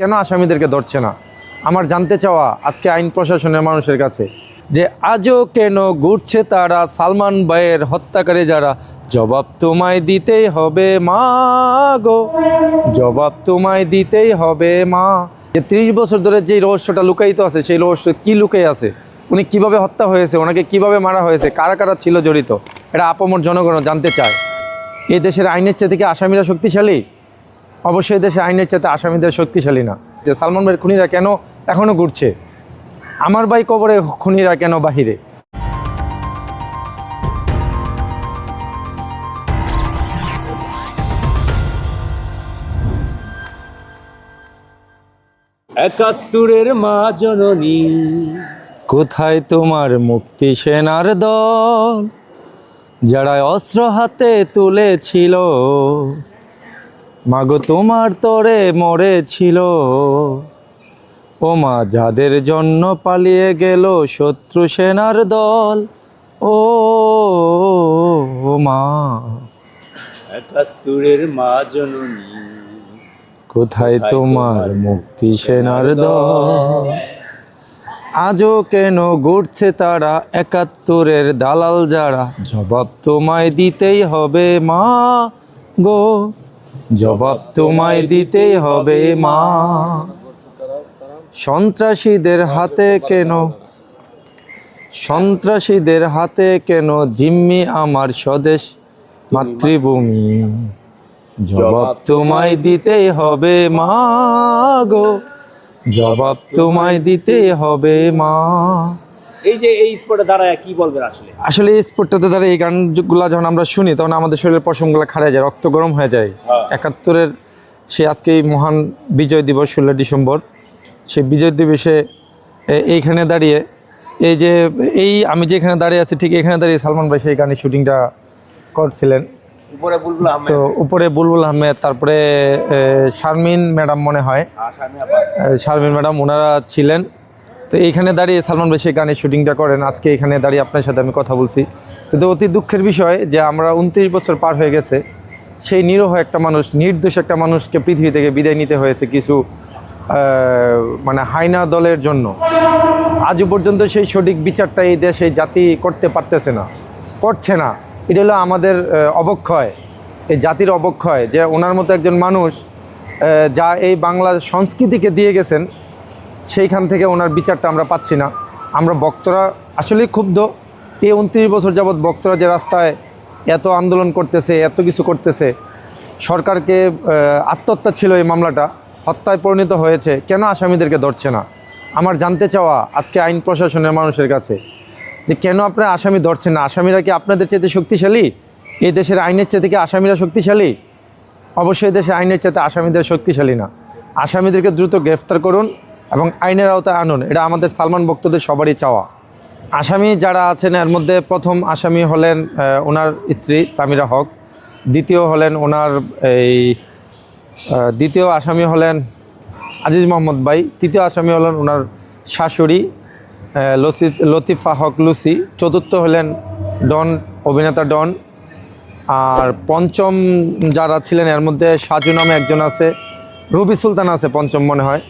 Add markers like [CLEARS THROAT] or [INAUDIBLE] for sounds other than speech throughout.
কেন আসামিদেরকে ধরছে না? আমার জানতে চাওয়া আজকে আইন প্রশাসনের মানুষের কাছে যে আজও কেন ঘুরছে তারা সালমান ভাইয়ের হত্যাকারী যারা? জবাব তোমায় দিতেই হবে মা গো। জবাব তোমায় দিতেই হবে মা। যে ত্রিশ বছর ধরে যে রহস্যটা লুকায়িত আছে, সেই রহস্য কি লুকাই আছে? উনি কীভাবে হত্যা হয়েছে? ওনাকে কীভাবে মারা হয়েছে? কারা কারা ছিল জড়িত? এটা আপমর জনগণ জানতে চায়। এই দেশের আইনের চেয়ে থেকে আসামিরা শক্তিশালী? অবশ্যই দেশে আইনের চাইতে আসামিদের শক্তিশালী না। যে সালমান ভাইয়ের খুনিরা কেন এখনও ঘুরছে? আমার ভাই কবরে খুনিরা কেন বাহিরে? একাত্তরের মা জননী কোথায় তোমার মুক্তি সেনার দল? যারা অস্ত্র হাতে তুলেছিল মাগো তোমার তরে মরেছিল। ও মা যাদের জন্য পালিয়ে গেল শত্রু সেনার দল। ও মা একাত্তরের মা জননী কোথায় তোমার মুক্তি সেনার দল? আজও কেন ঘুরছে তারা একাত্তরের দালাল যারা? জবাব তোমায় দিতেই হবে মা গো। জবাব তোমায় দিতেই হবে, মা। সন্ত্রাসীদের হাতে কেন? সন্ত্রাসীদের হাতে কেন জিম্মি আমার স্বদেশ মাতৃভূমি? জবাব তোমায় দিতেই হবে, মা গো। জবাব তোমায় দিতে হবে, মা। এই যে এই স্পটে দাঁড়ায় কি বলবেন আসলে? আসলে এই স্পোর্টটাতে দ্বারা এই গানগুলো যখন আমরা শুনি তখন আমাদের শরীরের পশমগুলো খাড়া যায় রক্ত গরম হয়ে যায়। হ্যাঁ। একাত্তরের সে আজকে এই মহান বিজয় দিবস ষোলো ডিসেম্বর সেই বিজয় দিবসে এইখানে দাঁড়িয়ে এই যে এই আমি যেখানে দাঁড়িয়ে আছি ঠিক এখানে দাঁড়িয়ে সালমান ভাই সেই গানের শুটিংটা করছিলেন। তো উপরে বুলবুল আহমেদ তারপরে শারমিন ম্যাডাম মনে হয়। এ, শারমিন ম্যাডাম ওনারা ছিলেন। তো এইখানে দাঁড়িয়ে সালমান ভাই সেই গানের শুটিংটা করেন। আজকে এখানে দাঁড়িয়ে আপনার সাথে আমি কথা বলছি। কিন্তু অতি দুঃখের বিষয় যে আমরা উনত্রিশ বছর পার হয়ে গেছে, সেই নিরহ একটা মানুষ, নির্দোষ একটা মানুষকে পৃথিবী থেকে বিদায় নিতে হয়েছে কিছু মানে হাইনা দলের জন্য। আজও পর্যন্ত সেই সঠিক বিচারটা এই দেশে জাতি করতে পারতেছে না, করছে না। এটা হলো আমাদের অবক্ষয়। এই জাতির অবক্ষয় যে ওনার মতো একজন মানুষ যা এই বাংলা সংস্কৃতিকে দিয়ে গেছেন সেইখান থেকে ওনার বিচারটা আমরা পাচ্ছি না। আমরা বক্তরা আসলেই ক্ষুব্ধ। এই উনত্রিশ বছর যাবৎ বক্তরা যে রাস্তায় এত আন্দোলন করতেছে, এত কিছু করতেছে, সরকারকে আত্মহত্যা ছিল এই মামলাটা, হত্যায় পরিণত হয়েছে, কেন আসামিদেরকে ধরছে না? আমার জানতে চাওয়া আজকে আইন প্রশাসনের মানুষের কাছে যে কেন আপনারা আসামি ধরছেন না? আসামিরা কি আপনাদের চেয়ে শক্তিশালী? এই দেশের আইনের চেয়ে কি আসামিরা শক্তিশালী? অবশ্যই দেশে আইনের চেয়ে আসামিদের শক্তিশালী না। আসামিদেরকে দ্রুত গ্রেফতার করুন। এবং আইনের আওতায় আনুন, এটা আমাদের সালমান ভক্তদের সবারই চাওয়া। আসামি যারা আছেন, এর মধ্যে প্রথম আসামি হলেন ওনার স্ত্রী সামিরা হক। দ্বিতীয় হলেন ওনার এই দ্বিতীয় আসামি হলেন আজিজ মোহাম্মদ ভাই। তৃতীয় আসামি হলেন ওনার শাশুড়ি লসি লতিফা হক লুসি। চতুর্থ হলেন ডন, অভিনেতা ডন। আর পঞ্চম যারা ছিলেন, এর মধ্যে সাজু নামে একজন আছে, রবি সুলতান আছে, পঞ্চম মনে হয়।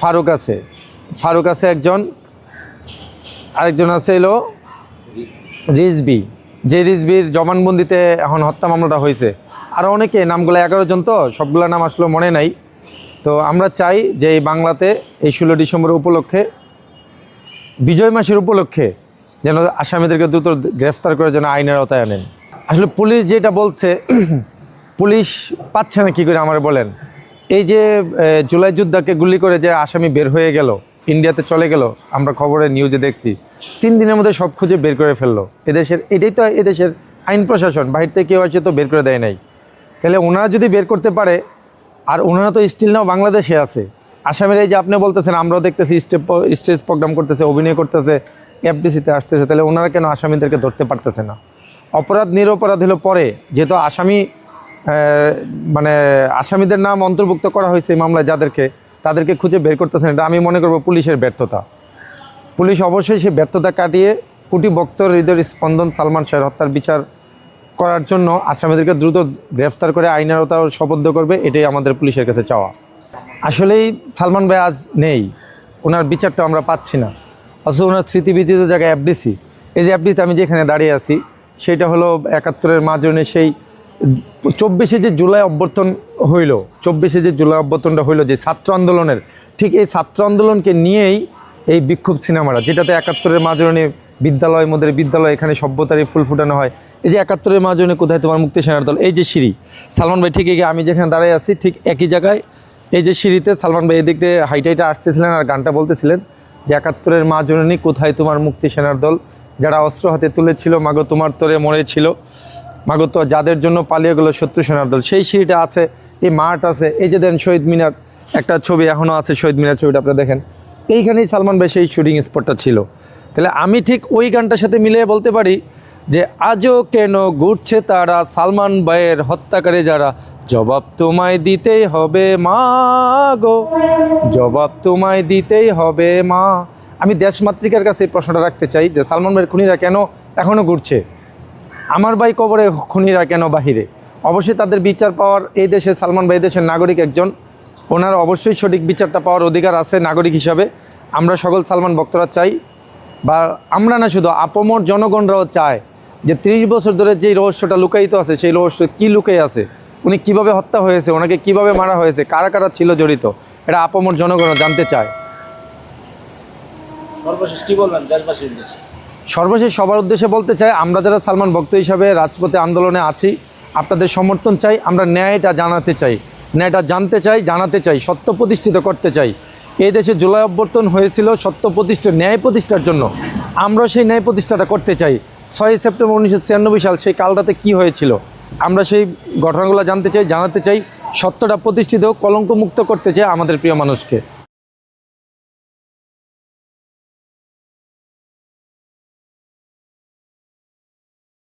ফারুক আছে। ফারুক আছে একজন, আরেকজন আছে এলো রিজবি। যে রিজবির জবানবন্দিতে এখন হত্যা মামলাটা হয়েছে। আর অনেকে, নামগুলো এগারো জন তো সবগুলো নাম আসলে মনে নাই। তো আমরা চাই যে এই বাংলাতে এই ষোলো ডিসেম্বর উপলক্ষে, বিজয় মাসের উপলক্ষে যেন আসামিদেরকে দ্রুত গ্রেফতার করে যেন আইনের আওতায় আনেন। আসলে পুলিশ যেটা বলছে, [CLEARS THROAT] পুলিশ পাচ্ছে না কি করে আমার বলেন? এই যে জুলাই যোদ্ধাকে গুলি করে যে আসামি বের হয়ে গেল, ইন্ডিয়াতে চলে গেল, আমরা খবরে নিউজে দেখছি, তিন দিনের মধ্যে সব খুঁজে বের করে ফেলল। এদেশের, এটাই তো এদেশের আইন প্রশাসন বাহির থেকে কেউ আছে তো বের করে দেয় নাই। তাহলে ওনারা যদি বের করতে পারে, আর ওনারা তো স্টিল নাও বাংলাদেশে আছে। আসামের এই যে আপনি বলতেছেন, আমরাও দেখতেছি স্টেপ স্টেজ প্রোগ্রাম করতেছে, অভিনয় করতেছে এফডিসিতে আসতেছে, তাহলে ওনারা কেন আসামিদেরকে ধরতে পারতেছে না? অপরাধ, নিরপরাধ হলো পরে, যেহেতু আসামি মানে আসামিদের নাম অন্তর্ভুক্ত করা হয়েছে এই মামলায় যাদেরকে, তাদেরকে খুঁজে বের করতেছেন। এটা আমি মনে করব পুলিশের ব্যর্থতা। পুলিশ অবশ্যই সে ব্যর্থতা কাটিয়ে কোটি ভক্তর হৃদয়ের স্পন্দন সালমান শাহের হত্যার বিচার করার জন্য আসামিদেরকে দ্রুত গ্রেফতার করে আইনের আওতায় শপথ করবে, এটাই আমাদের পুলিশের কাছে চাওয়া। আসলেই সালমান ভাই আজ নেই। ওনার বিচারটা আমরা পাচ্ছি না। অথচ ওনার স্মৃতিবিদিত জায়গায় এফডিসি। এই যে এফডিসি আমি যেখানে দাঁড়িয়ে আছি, সেটা হলো একাত্তরের মাজনে সেই চব্বিশে যে জুলাই অভ্যর্থন হইল, চব্বিশে যে জুলাই অভ্যর্থনটা হইল যে ছাত্র আন্দোলনের, ঠিক এই ছাত্র আন্দোলনকে নিয়েই এই বিক্ষোভ সিনেমাটা, যেটাতে একাত্তরের মাজনে বিদ্যালয় মধ্যে বিদ্যালয়, এখানে সভ্যতারই ফুল ফুটানো হয়। এই যে একাত্তরের মাজনে কোথায় তোমার মুক্তি সেনার দল? এই যে সিঁড়ি। সালমান ভাই ঠিক আমি যেখানে দাঁড়িয়ে আছি, ঠিক একই জায়গায়, এই যে সিঁড়িতে সালমান ভাই এদিক দিয়ে হাইটা হাইটা আসতেছিলেন আর গানটা বলতেছিলেন যে একাত্তরের মা জননী কোথায় তোমার মুক্তি সেনার দল? যারা অস্ত্র হাতে তুলেছিল, মাগো তোমার তরে মরেছিল মাগো তো যাদের জন্য পালিয়ে গেলো শত্রু সেনার দল, সেই সিঁড়িটা আছে, এই মাঠ আছে, এই যে দেন শহীদ মিনার, একটা ছবি এখনও আছে, শহীদ মিনার ছবিটা আপনারা দেখেন। এইখানেই সালমান ভাই সেই শুটিং স্পটটা ছিল। তাহলে আমি ঠিক ওই গানটার সাথে মিলিয়ে বলতে পারি যে, আজও কেন ঘুরছে তারা সালমান ভাইয়ের হত্যাকারী যারা? জবাব তোমায় দিতেই হবে মা গো, জবাব তোমায় দিতেই হবে মা। আমি দেশমাতৃকার কাছে এই প্রশ্নটা রাখতে চাই যে, সালমান ভাইয়ের খুনিরা কেন এখনও ঘুরছে? আমার ভাই কবরে খুনিরা কেন বাহিরে? অবশ্যই তাদের বিচার পাওয়ার এই দেশে সালমান ভাই দেশের নাগরিক একজন। ওনার অবশ্যই সঠিক বিচারটা পাওয়ার অধিকার আছে নাগরিক হিসাবে। আমরা সকল সালমান ভক্তরা চাই। বা আমরা না শুধু, আপমর জনগণরাও চায় যে ত্রিশ বছর ধরে যেই রহস্যটা লুকায়িত আছে, সেই রহস্য কী লুকিয়ে আছে? উনি কীভাবে হত্যা হয়েছে? ওনাকে কীভাবে মারা হয়েছে? কারা কারা ছিল জড়িত? এটা আপমর জনগণও জানতে চায়। সর্বশেষ কি বলবেন দেশবাসীর সর্বশেষ সবার উদ্দেশ্যে বলতে চাই, আমরা যারা সালমান ভক্ত হিসাবে রাজপথে আন্দোলনে আছি, আপনাদের সমর্থন চাই, আমরা ন্যায়টা জানাতে চাই। ন্যায়টা জানতে চাই, জানাতে চাই, সত্য প্রতিষ্ঠিত করতে চাই। এই দেশে জুলাই অভ্যর্থন হয়েছিল সত্য প্রতিষ্ঠা, ন্যায় প্রতিষ্ঠার জন্য। আমরা সেই ন্যায় প্রতিষ্ঠাটা করতে চাই। ছয় সেপ্টেম্বর উনিশশো ছিয়ানব্বই সাল, সেই কালটাতে কি হয়েছিল? আমরা সেই ঘটনাগুলো জানতে চাই, জানাতে চাই, সত্যটা প্রতিষ্ঠিত কলঙ্ক মুক্ত করতে চাই আমাদের প্রিয় মানুষকে।